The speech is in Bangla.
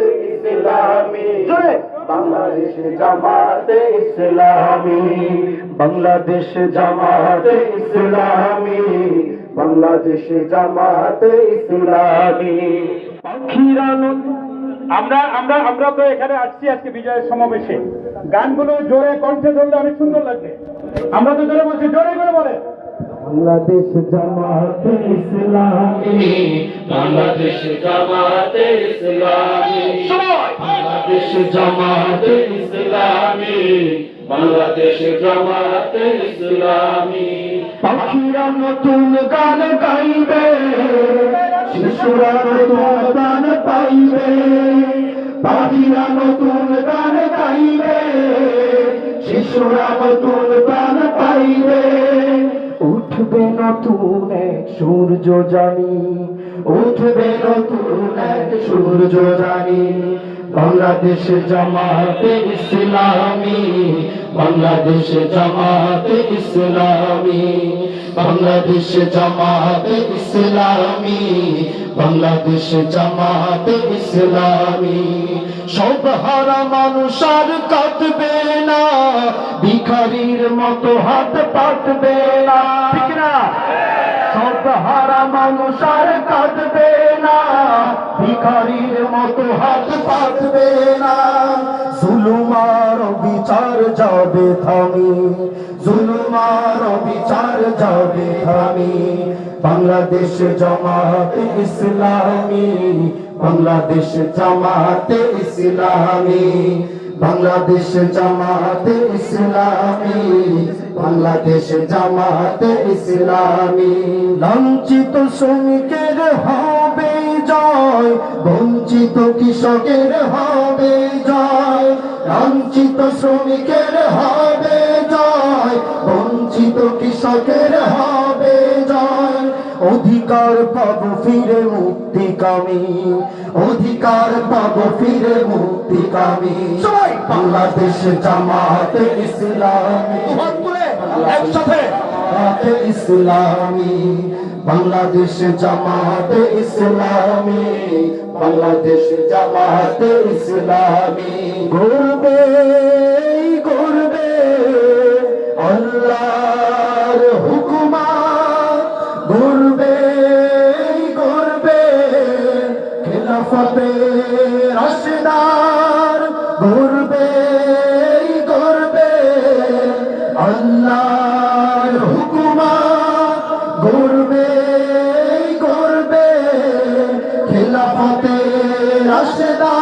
ইসলামী। বাংলাদেশ জামাতে ইসলামী। বাংলাদেশ জামাতে ইসলামী। বাংলাদেশ জামাতে ইসলামী। আমরা আমরা আমরা তো এখানে আসছি আজকে বিজয়ের সমাবেশে। গানগুলো জোরে কণ্ঠে ধরলে অনেক সুন্দর লাগবে। আমরা তো জোরে বলছি জোরে করে বাংলাদেশ জামাতে ইসলামী। বাংলাদেশ জামাতে ইসলামী। বাংলাদেশ জামাতে ইসলামী। বাংলাদেশ জামাতে ইসলামী। পাখিরা নতুন গান গাইবে শিশুরা নতুন গান পাইবে। পাখিরা নতুন গান গাইবে শিশুরা নতুন গান পাইবে। উঠবে নতুন এক সূর্য জানি, উঠবে নতুন এক সূর্য জানি। বাংলাদেশ জামাতে ইসলামী, বাংলাদেশ জামাতে ইসলামী, বাংলাদেশ জামাতে ইসলামী, বাংলাদেশ জামাতে ইসলামী। সব হারা মানুষ আর কাঁদবে না, ভিখারির মতো হাত পাতবে না। না সব হারা মানুষ আর কাঁদবে না, ভিখারির মতো হাত পাতবে না। জুলুমার বিচার যাবে থামি জুলুমার বিচার যাবে থামি। বাংলাদেশ জামাতে ইসলামী বাংলাদেশ জামাতে ইসলামী, বাংলাদেশ জামাতে ইসলামী, বাংলাদেশ জামাতে ইসলামী। লাঞ্ছিত শ্রমিকের হবে জয়, বঞ্চিত কৃষকের হবে জয়। লাঞ্ছিত শ্রমিকের হবে জয়, বঞ্চিত কৃষকের হবে অধিকার পাবো ফিরে মুক্তি কামি। অধিকার পাবো ফিরে মুক্তি কামি। বাংলাদেশ জামাতে ইসলামী। একসাথে। ইসলামী। বাংলাদেশ জামাতে ইসলামী। বাংলাদেশ জামাতে ইসলামী। গর্বে খেলাফতে রসদার ঘুরবে ঘুরবে আল্লাহর হুকুমা ঘুরবে গর্বে খেলাফতে রাশিদার